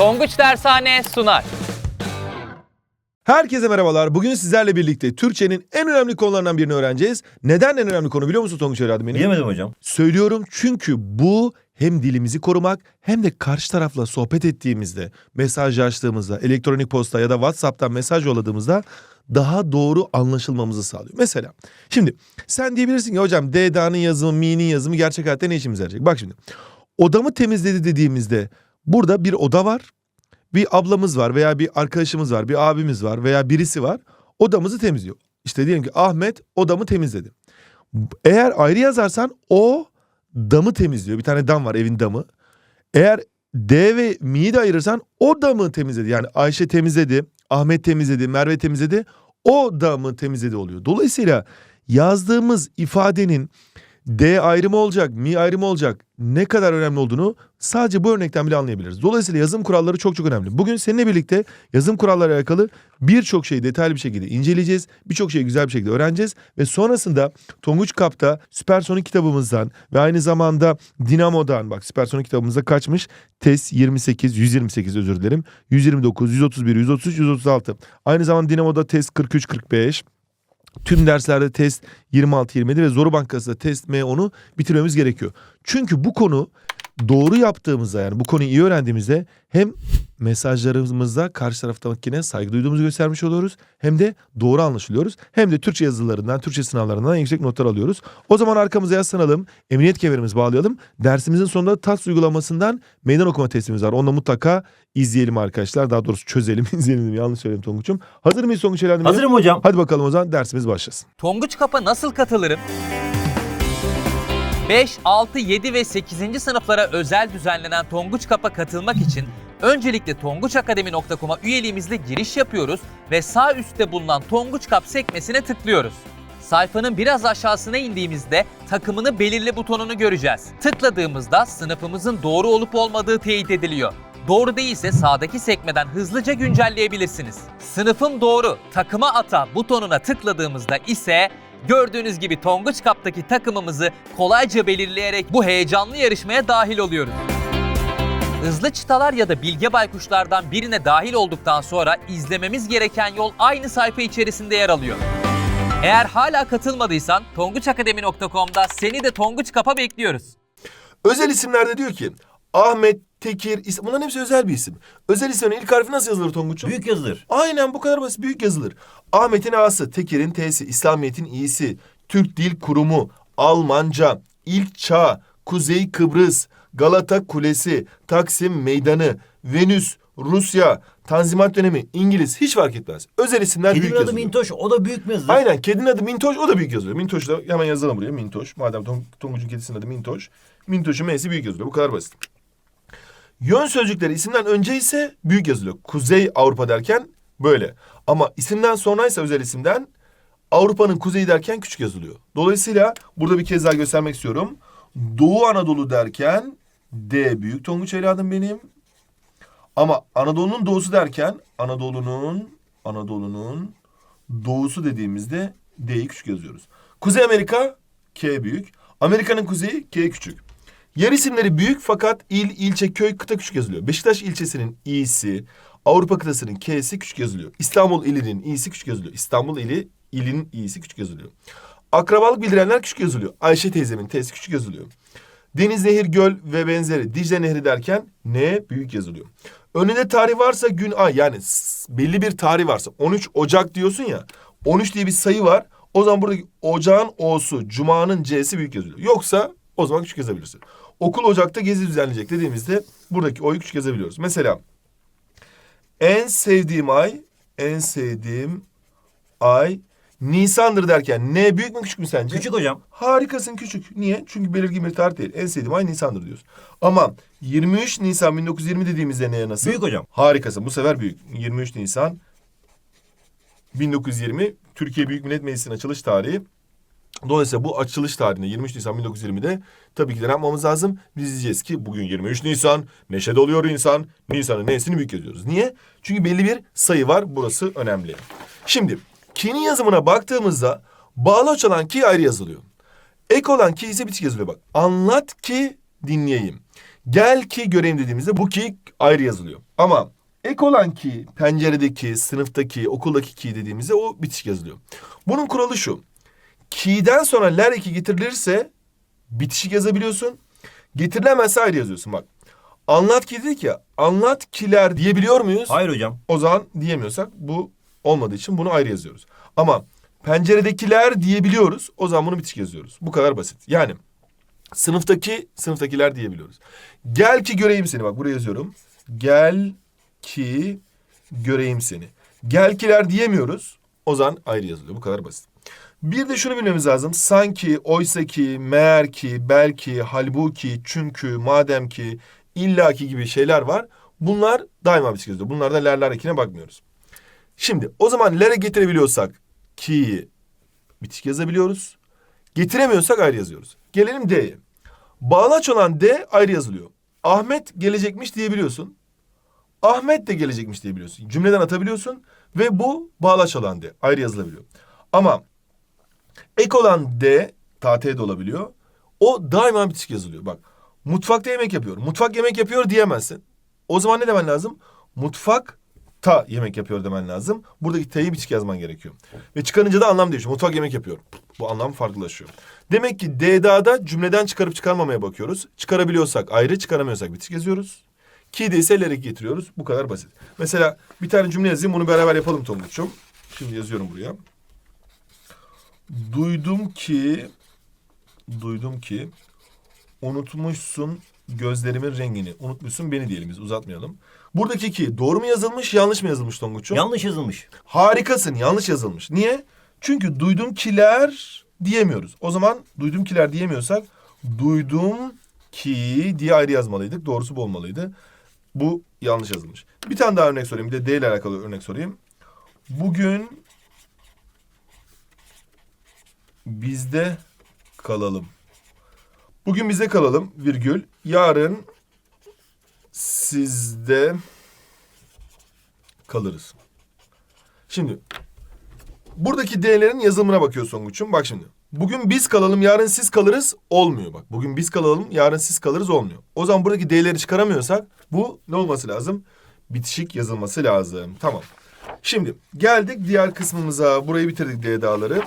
Tonguç Dershane sunar. Herkese merhabalar. Bugün sizlerle birlikte Türkçenin en önemli konularından birini öğreneceğiz. Neden en önemli konu biliyor musun Tonguç evladım benim? Bilemedim hocam. Söylüyorum çünkü bu hem dilimizi korumak hem de karşı tarafla sohbet ettiğimizde, mesajlaştığımızda, elektronik posta ya da WhatsApp'tan mesaj yolladığımızda daha doğru anlaşılmamızı sağlıyor. Mesela şimdi sen diyebilirsin ki hocam D'danın yazımı, mi'nin yazımı gerçek hayatta ne işimize yarayacak? Bak şimdi odamı temizledi dediğimizde burada bir oda var. Bir ablamız var veya bir arkadaşımız var, bir abimiz var veya birisi var. Odamızı temizliyor. İşte diyelim ki Ahmet odamı temizledi. Eğer ayrı yazarsan o damı temizliyor. Bir tane dam var evin damı. Eğer D ve mi'yi de ayırırsan o damı temizledi. Yani Ayşe temizledi, Ahmet temizledi, Merve temizledi. O damı temizledi oluyor. Dolayısıyla yazdığımız ifadenin D ayrımı olacak, mi ayrımı olacak ne kadar önemli olduğunu sadece bu örnekten bile anlayabiliriz. Dolayısıyla yazım kuralları çok çok önemli. Bugün seninle birlikte yazım kuralları alakalı birçok şeyi detaylı bir şekilde inceleyeceğiz. Birçok şeyi güzel bir şekilde öğreneceğiz. Ve sonrasında Tonguç Kap'ta Süpersonik kitabımızdan ve aynı zamanda Dinamo'dan bak Süpersonik kitabımızda kaçmış? TES 28, 128 özür dilerim. 129, 131, 133, 136. Aynı zamanda Dinamo'da TES 43, 45. Tüm derslerde test 26-27 ve Zoru Bankası'da test M10'u bitirmemiz gerekiyor. Çünkü bu konu doğru yaptığımızda yani bu konuyu iyi öğrendiğimizde hem mesajlarımızda karşı taraftakine saygı duyduğumuzu göstermiş oluyoruz. Hem de doğru anlaşılıyoruz. Hem de Türkçe yazılarından, Türkçe sınavlarından yüksek notlar alıyoruz. O zaman arkamıza yaslanalım, emniyet kemerimizi bağlayalım. Dersimizin sonunda TAS uygulamasından meydan okuma testimiz var. Onu mutlaka izleyelim arkadaşlar. Daha doğrusu çözelim, izleyelim. Yanlış söyledim Tonguç'um. Hazır mıyız Tonguç Elendim? Hazırım hocam. Hadi bakalım o zaman dersimiz başlasın. Tonguç Kap'a nasıl katılırım? 5, 6, 7 ve 8. sınıflara özel düzenlenen Tonguç Kap'a katılmak için öncelikle tonguçakademi.com'a üyeliğimizle giriş yapıyoruz ve sağ üstte bulunan Tonguç Kap sekmesine tıklıyoruz. Sayfanın biraz aşağısına indiğimizde takımını belirle butonunu göreceğiz. Tıkladığımızda sınıfımızın doğru olup olmadığı teyit ediliyor. Doğru değilse sağdaki sekmeden hızlıca güncelleyebilirsiniz. Sınıfım doğru, takıma ata butonuna tıkladığımızda ise gördüğünüz gibi Tonguç Kap'taki takımımızı kolayca belirleyerek bu heyecanlı yarışmaya dahil oluyoruz. Hızlı çıtalar ya da bilge baykuşlardan birine dahil olduktan sonra izlememiz gereken yol aynı sayfa içerisinde yer alıyor. Eğer hala katılmadıysan tonguçakademi.com'da seni de Tonguç Kap'a bekliyoruz. Özel isimlerde diyor ki Ahmet, Tekir, bunların hepsi özel bir isim. Özel isimlerin ilk harfi nasıl yazılır Tonguç'um? Büyük yazılır. Aynen bu kadar basit. Büyük yazılır. Ahmet'in A'sı, Tekir'in T'si, İslamiyet'in İ'si, Türk Dil Kurumu, Almanca, İlk Çağ, Kuzey Kıbrıs, Galata Kulesi, Taksim Meydanı, Venüs, Rusya, Tanzimat dönemi, İngiliz hiç fark etmez. Özel isimler büyük Kedimin adı yazılıyor. Mintoş. O da büyük mü yazılır? Aynen kedinin adı Mintoş o da büyük yazılıyor. Mintoş da hemen yazalım buraya Mintoş. Madem Tong Tonguç'un kedisinin adı Mintoş. Mintoş'un M'si büyük yazılıyor. Bu kadar basit. Yön sözcükleri isimden önce ise büyük yazılıyor. Kuzey Avrupa derken böyle. Ama isimden sonraysa özel isimden Avrupa'nın kuzeyi derken küçük yazılıyor. Dolayısıyla burada bir kez daha göstermek istiyorum. Doğu Anadolu derken D büyük Tonguç evladım benim. Ama Anadolu'nun doğusu derken Anadolu'nun Anadolu'nun doğusu dediğimizde D'yi küçük yazıyoruz. Kuzey Amerika K büyük. Amerika'nın kuzeyi K küçük. Yer isimleri büyük fakat il, ilçe, köy, kıta küçük yazılıyor. Beşiktaş ilçesinin i'si, Avrupa kıtasının K'si küçük yazılıyor. İstanbul ilinin i'si küçük yazılıyor. İstanbul ili, ilin i'si küçük yazılıyor. Akrabalık bildirenler küçük yazılıyor. Ayşe teyzemin T'si küçük yazılıyor. Deniz, nehir, göl ve benzeri Dicle Nehri derken N büyük yazılıyor. Önünde tarih varsa gün ay yani belli bir tarih varsa 13 Ocak diyorsun ya 13 diye bir sayı var. O zaman buradaki ocağın O'su, Cuma'nın C'si büyük yazılıyor. Yoksa o zaman küçük yazabilirsin. Okul Ocak'ta gezi düzenleyecek dediğimizde buradaki O'yu küçük yazabiliyoruz. Mesela en sevdiğim ay, en sevdiğim ay Nisan'dır derken ne büyük mü küçük mü sence? Küçük hocam. Harikasın küçük. Niye? Çünkü belirgin bir tarih değil. En sevdiğim ay Nisan'dır diyoruz. Ama 23 Nisan 1920 dediğimizde neye nasıl? Büyük hocam. Harikasın. Bu sefer büyük. 23 Nisan 1920 Türkiye Büyük Millet Meclisi'nin açılış tarihi. Dolayısıyla bu açılış tarihinde 23 Nisan 1920'de tabii ki de yapmamız lazım? Biz diyeceğiz ki bugün 23 Nisan, neşe doluyor insan. Nisan'ın N'sini büyük yazıyoruz. Niye? Çünkü belli bir sayı var. Burası önemli. Şimdi ki'nin yazımına baktığımızda bağlaç olan ki ayrı yazılıyor. Ek olan ki ise bitişik yazılıyor bak. Anlat ki dinleyeyim. Gel ki göreyim dediğimizde bu ki ayrı yazılıyor. Ama ek olan ki penceredeki, sınıftaki, okuldaki ki dediğimizde o bitişik yazılıyor. Bunun kuralı şu. Ki'den sonra ler eki getirilirse bitişik yazabiliyorsun. Getirilemezse ayrı yazıyorsun bak. Anlat ki dedik ya. Anlat kiler diyebiliyor muyuz? Hayır hocam. O zaman diyemiyorsak bu olmadığı için bunu ayrı yazıyoruz. Ama penceredekiler diyebiliyoruz. O zaman bunu bitişik yazıyoruz. Bu kadar basit. Yani sınıftaki sınıftakiler diyebiliyoruz. Gel ki göreyim seni. Bak buraya yazıyorum. Gel ki göreyim seni. Gel kiler diyemiyoruz. O zaman ayrı yazılıyor. Bu kadar basit. Bir de şunu bilmemiz lazım. Sanki, oysa ki, meğer ki, belki, halbuki, çünkü, madem ki, illaki gibi şeyler var. Bunlar daima bitişik yazıyor. Bunlarda lerler ekine bakmıyoruz. Şimdi o zaman lere getirebiliyorsak ki'yi bitişik yazabiliyoruz. Getiremiyorsak ayrı yazıyoruz. Gelelim D'ye. Bağlaç olan D ayrı yazılıyor. Ahmet gelecekmiş diyebiliyorsun. Ahmet de gelecekmiş diyebiliyorsun. Cümleden atabiliyorsun ve bu bağlaç olan D ayrı yazılabiliyor. Ama ek olan D tat de olabiliyor. O daima bitişik yazılıyor. Bak mutfakta yemek yapıyor. Mutfak yemek yapıyor diyemezsin. O zaman ne demen lazım? Mutfak ta yemek yapıyor demen lazım. Buradaki t'yi bitişik yazman gerekiyor. Ve çıkarınca da anlam değişiyor. Mutfak yemek yapıyor. Bu anlam farklılaşıyor. Demek ki D'da'da cümleden çıkarıp çıkarmamaya bakıyoruz. Çıkarabiliyorsak ayrı, çıkaramıyorsak bitişik yazıyoruz. Ki de ise ileri getiriyoruz. Bu kadar basit. Mesela bir tane cümle yazayım. Bunu beraber yapalım Tonguç'um. Şimdi yazıyorum buraya. Duydum ki duydum ki unutmuşsun gözlerimin rengini. Unutmuşsun beni diyelim biz uzatmayalım. Buradaki ki doğru mu yazılmış yanlış mı yazılmış Tonguç'um? Yanlış yazılmış. Harikasın yanlış yazılmış. Niye? Çünkü duydum kiler diyemiyoruz. O zaman duydum kiler diyemiyorsak duydum ki diye ayrı yazmalıydık. Doğrusu bu olmalıydı. Bu yanlış yazılmış. Bir tane daha örnek sorayım. Bir de D ile alakalı örnek sorayım. Bugün bizde kalalım. Bugün bizde kalalım virgül. Yarın sizde kalırız. Şimdi buradaki D'lerin yazılımına bakıyor Songuç'um. Bak şimdi. Bugün biz kalalım, yarın siz kalırız olmuyor bak. Bugün biz kalalım, yarın siz kalırız olmuyor. O zaman buradaki D'leri çıkaramıyorsak bu ne olması lazım? Bitişik yazılması lazım. Tamam. Şimdi geldik diğer kısmımıza. Burayı bitirdik D dağları.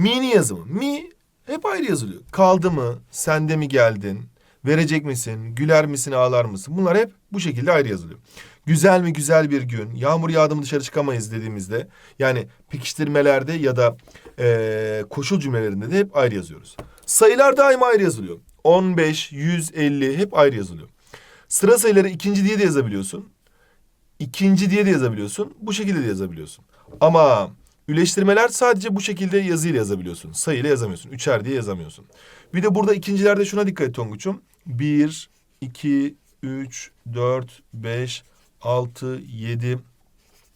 Mi'nin yazımı. Mi hep ayrı yazılıyor. Kaldı mı? Sende mi geldin? Verecek misin? Güler misin? Ağlar mısın? Bunlar hep bu şekilde ayrı yazılıyor. Güzel mi güzel bir gün? Yağmur yağdı mı dışarı çıkamayız dediğimizde yani pekiştirmelerde ya da eee, koşul cümlelerinde de hep ayrı yazıyoruz. Sayılar daima ayrı yazılıyor. 15, 150 hep ayrı yazılıyor. Sıra sayıları ikinci diye de yazabiliyorsun. İkinci diye de yazabiliyorsun. Bu şekilde de yazabiliyorsun. Ama üleştirmeler sadece bu şekilde yazıyla yazabiliyorsun. Sayıyla yazamıyorsun. Üçer diye yazamıyorsun. Bir de burada ikincilerde şuna dikkat et Tonguç'um. Bir, iki, üç, dört, beş, altı, yedi,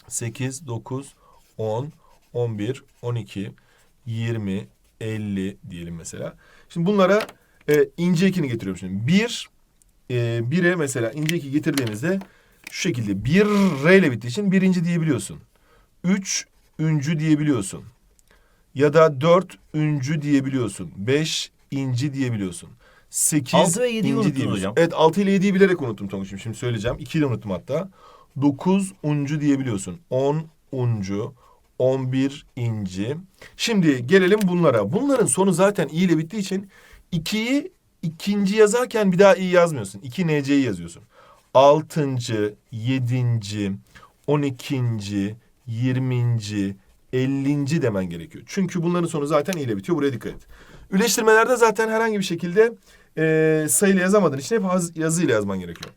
sekiz, dokuz, on, on bir, on iki, yirmi, elli diyelim mesela. Şimdi bunlara e, ince ekini getiriyorum şimdi. Bir, e, bire mesela ince eki getirdiğimizde şu şekilde bir R ile bittiği için birinci diyebiliyorsun. Üç üncü diyebiliyorsun. Ya da dört üncü diyebiliyorsun. Beş inci diyebiliyorsun. Sekiz Altı ve yediyi inci diyebiliyorsun. hocam. Evet altı ile yediyi bilerek unuttum Tonguç'um. Şimdi söyleyeceğim. İkiyi de unuttum hatta. Dokuz uncu diyebiliyorsun. On uncu. On bir inci. Şimdi gelelim bunlara. Bunların sonu zaten i ile bittiği için ikiyi ikinci yazarken bir daha i yazmıyorsun. İki nce'yi yazıyorsun. Altıncı, yedinci, on ikinci, yirminci, ellinci demen gerekiyor. Çünkü bunların sonu zaten ile bitiyor. Buraya dikkat et. Üleştirmelerde zaten herhangi bir şekilde e, sayıyla yazamadığın için hep yazıyla yazman gerekiyor.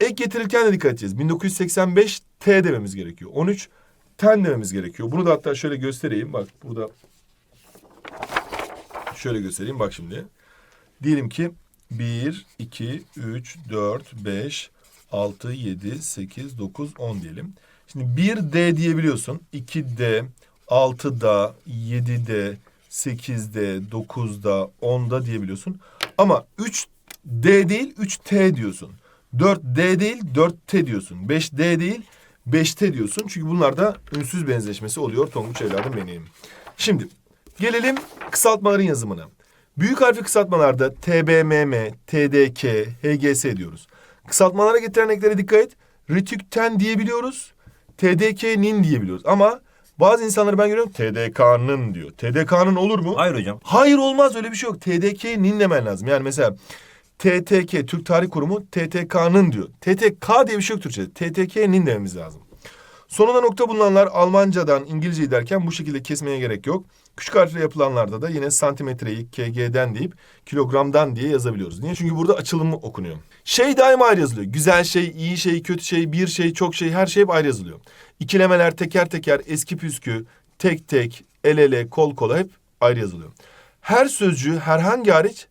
Ek getirirken de dikkat edeceğiz. 1985 T dememiz gerekiyor. 13 ten dememiz gerekiyor. Bunu da hatta şöyle göstereyim. Bak burada şöyle göstereyim. Bak şimdi. Diyelim ki 1, 2, 3, 4, 5, 6, 7, 8, 9, 10 diyelim. Şimdi 1D diyebiliyorsun. 2D, 6'da, 7'de, 8'de, 9'da, 10'da diyebiliyorsun. Ama 3D değil 3T diyorsun. 4D değil 4T diyorsun. 5D değil 5T diyorsun. Çünkü bunlarda ünsüz benzeşmesi oluyor Tonguç evladım benim. Şimdi gelelim kısaltmaların yazımına. Büyük harfli kısaltmalarda TBMM, TDK, HGS diyoruz. Kısaltmalara getiren eklere dikkat et. Ritükten diyebiliyoruz. TDK'nin diyebiliyoruz. Ama bazı insanları ben görüyorum TDK'nın diyor. TDK'nın olur mu? Hayır hocam. Hayır olmaz öyle bir şey yok. TDK'nin demen lazım. Yani mesela TTK Türk Tarih Kurumu TTK'nın diyor. TTK diye bir şey yok Türkçe'de. TTK'nin dememiz lazım. Sonuna nokta bulunanlar Almancadan İngilizceyi derken bu şekilde kesmeye gerek yok. Küçük harfle yapılanlarda da yine santimetreyi KG'den deyip kilogramdan diye yazabiliyoruz. Niye? Çünkü burada açılımı okunuyor. Şey daima ayrı yazılıyor. Güzel şey, iyi şey, kötü şey, bir şey, çok şey her şey hep ayrı yazılıyor. İkilemeler teker teker, eski püskü, tek tek, el ele, kol kola hep ayrı yazılıyor. Her sözcüğü herhangi hariç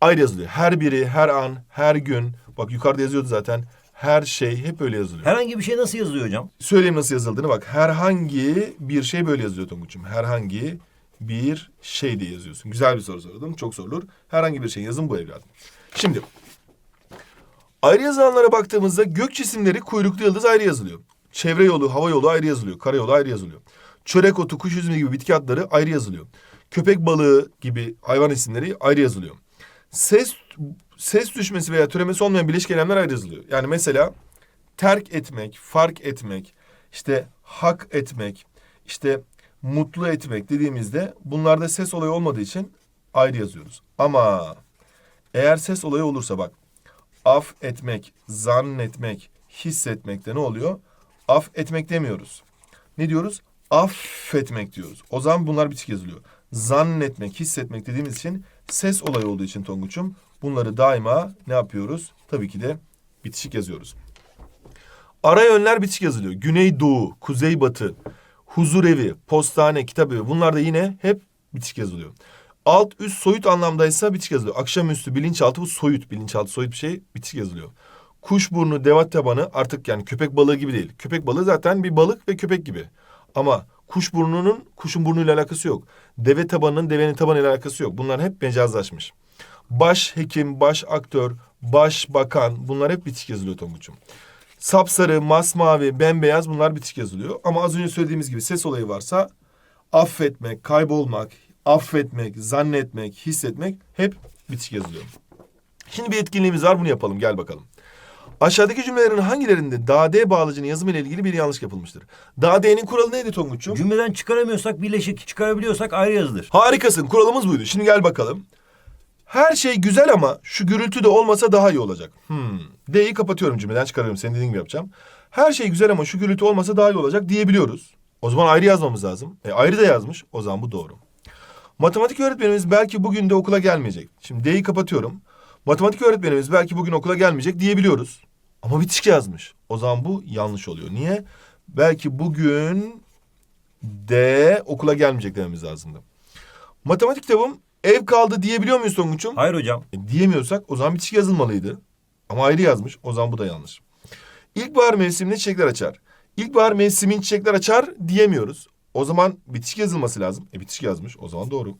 ayrı yazılıyor. Her biri, her an, her gün. Bak yukarıda yazıyordu zaten. Her şey hep öyle yazılıyor. Herhangi bir şey nasıl yazılıyor hocam? Söyleyeyim nasıl yazıldığını bak. Herhangi bir şey böyle yazıyor Tonguç'um. Herhangi bir şey diye yazıyorsun. Güzel bir soru sordum. Çok sorulur. Herhangi bir şey yazın bu evladım. Şimdi ayrı yazılanlara baktığımızda gök cisimleri kuyruklu yıldız ayrı yazılıyor. Çevre yolu, hava yolu ayrı yazılıyor. Karayolu ayrı yazılıyor. Çörek otu, kuş üzümü gibi bitki adları ayrı yazılıyor. Köpek balığı gibi hayvan isimleri ayrı yazılıyor. Ses ses düşmesi veya türemesi olmayan bileşik eylemler ayrı yazılıyor. Yani mesela terk etmek, fark etmek, işte hak etmek, işte mutlu etmek dediğimizde bunlarda ses olayı olmadığı için ayrı yazıyoruz. Ama eğer ses olayı olursa bak af etmek, zannetmek, hissetmekte ne oluyor? Af etmek demiyoruz. Ne diyoruz? Affetmek diyoruz. O zaman bunlar bitişik yazılıyor. Zannetmek, hissetmek dediğimiz için ses olayı olduğu için Tonguç'um bunları daima ne yapıyoruz? Tabii ki de bitişik yazıyoruz. Ara yönler bitişik yazılıyor. Güneydoğu, kuzeybatı, huzurevi, postane, kitap evi bunlar da yine hep bitişik yazılıyor. Alt üst soyut anlamdaysa bitişik yazılıyor. Akşamüstü bilinçaltı bu soyut, bilinçaltı soyut bir şey bitişik yazılıyor. Kuşburnu, devat tabanı artık yani köpek balığı gibi değil. Köpek balığı zaten bir balık ve köpek gibi. Ama kuşburnunun kuşun burnuyla alakası yok. Deve tabanının devenin tabanıyla alakası yok. Bunlar hep mecazlaşmış. Baş hekim, baş aktör, baş bakan bunlar hep bitişik yazılıyor Tonguç'um. Sapsarı, masmavi, bembeyaz bunlar bitişik yazılıyor. Ama az önce söylediğimiz gibi ses olayı varsa affetmek, kaybolmak, affetmek, zannetmek, hissetmek hep bitişik yazılıyor. Şimdi bir etkinliğimiz var bunu yapalım gel bakalım. Aşağıdaki cümlelerin hangilerinde dade bağlacının yazımı ile ilgili bir yanlış yapılmıştır? Dade'nin kuralı neydi Tonguç'um? Cümleden çıkaramıyorsak birleşik, çıkarabiliyorsak ayrı yazılır. Harikasın kuralımız buydu. Şimdi gel bakalım. Her şey güzel ama şu gürültü de olmasa daha iyi olacak. Hmm. D'yi kapatıyorum cümleden çıkarıyorum. Senin dediğin gibi yapacağım. Her şey güzel ama şu gürültü olmasa daha iyi olacak diyebiliyoruz. O zaman ayrı yazmamız lazım. E, ayrı da yazmış. O zaman bu doğru. Matematik öğretmenimiz belki bugün de okula gelmeyecek. Şimdi D'yi kapatıyorum. Matematik öğretmenimiz belki bugün okula gelmeyecek diyebiliyoruz. Ama bitişik yazmış. O zaman bu yanlış oluyor. Niye? Belki bugün de okula gelmeyecek dememiz lazımdı. Matematik kitabım ev kaldı diyebiliyor muyuz Tonguç'um? Hayır hocam. E, diyemiyorsak o zaman bitişik yazılmalıydı. Ama ayrı yazmış. O zaman bu da yanlış. İlkbahar mevsiminde çiçekler açar. İlkbahar mevsimin çiçekler açar diyemiyoruz. O zaman bitişik yazılması lazım. E bitişik yazmış. O zaman doğru.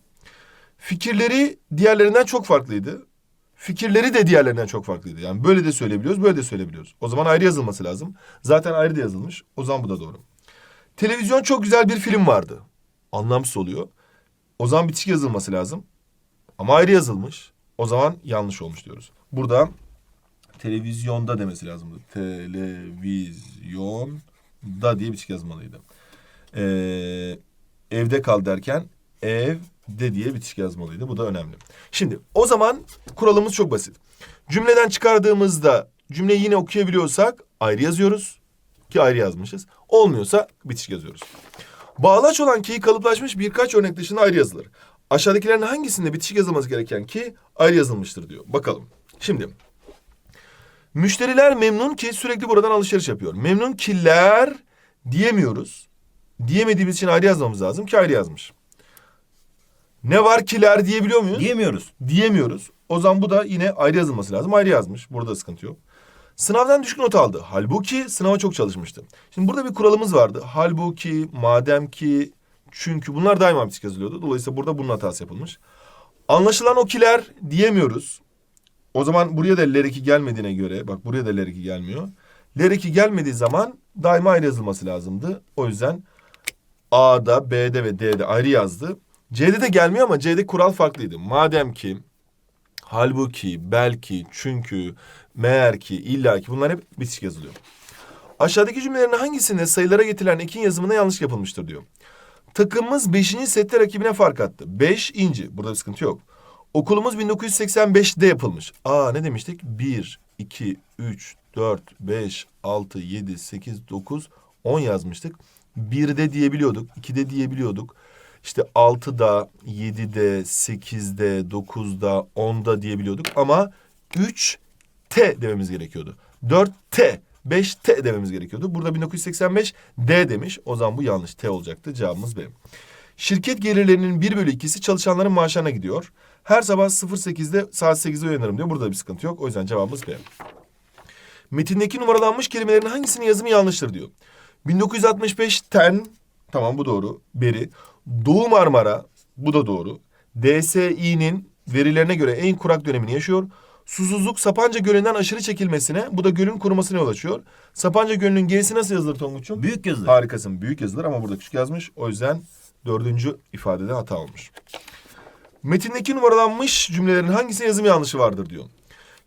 Fikirleri diğerlerinden çok farklıydı. Fikirleri de diğerlerinden çok farklıydı. Yani böyle de söyleyebiliyoruz, böyle de söyleyebiliyoruz. O zaman ayrı yazılması lazım. Zaten ayrı da yazılmış. O zaman bu da doğru. Televizyon çok güzel bir film vardı. Anlamsız oluyor. O zaman bitişik yazılması lazım. Ama ayrı yazılmış. O zaman yanlış olmuş diyoruz. Burada televizyonda demesi lazımdı. Televizyonda diye bitişik yazmalıydı. Ee, evde kal derken evde diye bitişik yazmalıydı. Bu da önemli. Şimdi o zaman kuralımız çok basit. Cümleden çıkardığımızda cümleyi yine okuyabiliyorsak ayrı yazıyoruz. Ki ayrı yazmışız. Olmuyorsa bitişik yazıyoruz. Bağlaç olan ki kalıplaşmış birkaç örnek dışında ayrı yazılır. Aşağıdakilerin hangisinde bitişik yazılması gereken ki ayrı yazılmıştır diyor. Bakalım. Şimdi müşteriler memnun ki sürekli buradan alışveriş yapıyor. Memnun kiler diyemiyoruz. Diyemediğimiz için ayrı yazmamız lazım ki ayrı yazmış. Ne var kiler diyebiliyor muyuz? Diyemiyoruz. diyemiyoruz. O zaman bu da yine ayrı yazılması lazım. Ayrı yazmış. Burada sıkıntı yok. Sınavdan düşük not aldı. Halbuki sınava çok çalışmıştı. Şimdi burada bir kuralımız vardı. Halbuki, madem ki, çünkü bunlar daima bitişik yazılıyordu. Dolayısıyla burada bunun hatası yapılmış. Anlaşılan o kiler diyemiyoruz. O zaman buraya da lereki gelmediğine göre, bak buraya da lereki gelmiyor. Lereki gelmediği zaman daima ayrı yazılması lazımdı. O yüzden A'da, B'de ve D'de ayrı yazdı. C'de de gelmiyor ama C'de kural farklıydı. Madem ki, halbuki, belki, çünkü, meğer ki, illa ki bunlar hep bitişik yazılıyor. Aşağıdaki cümlelerin hangisinde sayılara getirilen ekin yazımına yanlış yapılmıştır diyor. Takımımız 5. sette rakibine fark attı. 5 inci. Burada bir sıkıntı yok. Okulumuz 1985'de yapılmış. Aa ne demiştik? 1, 2, 3, 4, 5, 6, 7, 8, 9, 10 yazmıştık. 1'de diyebiliyorduk. 2'de diyebiliyorduk. İşte 6'da, 7'de, 8'de, 9'da, 10'da diyebiliyorduk. Ama 3T dememiz gerekiyordu. 4T, 5T dememiz gerekiyordu. Burada 1985 D demiş. O zaman bu yanlış. T olacaktı. Cevabımız B. Şirket gelirlerinin 1 bölü 2'si çalışanların maaşlarına gidiyor. Her sabah 08'de saat 8'de uyanırım diyor. Burada bir sıkıntı yok. O yüzden cevabımız B. Metindeki numaralanmış kelimelerin hangisinin yazımı yanlıştır diyor. 1965 ten, tamam bu doğru. Beri. Doğu Marmara, bu da doğru. DSİ'nin verilerine göre en kurak dönemini yaşıyor. Susuzluk Sapanca Gölü'nden aşırı çekilmesine, bu da gölün kurumasına yol açıyor. Sapanca Gölü'nün gerisi nasıl yazılır Tonguç'um? Büyük yazılır. Harikasın. Büyük yazılır ama burada küçük yazmış. O yüzden dördüncü ifadede hata olmuş. Metindeki numaralanmış cümlelerin hangisinin yazım yanlışı vardır diyor.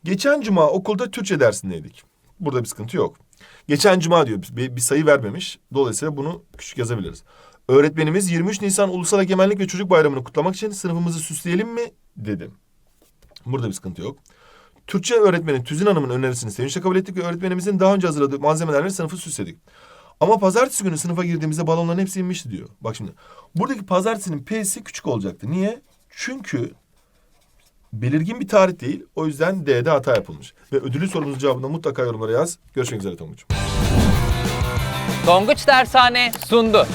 Geçen cuma okulda Türkçe dersindeydik. Burada bir sıkıntı yok. Geçen cuma diyor bir, bir sayı vermemiş. Dolayısıyla bunu küçük yazabiliriz. Öğretmenimiz 23 Nisan Ulusal Egemenlik ve Çocuk Bayramı'nı kutlamak için sınıfımızı süsleyelim mi dedi. Burada bir sıkıntı yok. Türkçe öğretmeni Tüzün Hanım'ın önerisini sevinçle kabul ettik ve öğretmenimizin daha önce hazırladığı malzemelerle sınıfı süsledik. Ama pazartesi günü sınıfa girdiğimizde balonların hepsi inmişti diyor. Bak şimdi buradaki pazartesinin P'si küçük olacaktı. Niye? Çünkü belirgin bir tarih değil. O yüzden D'de hata yapılmış. Ve ödülü sorumuzun cevabını mutlaka yorumlara yaz. Görüşmek üzere Tonguç. Tonguç Dershane sundu.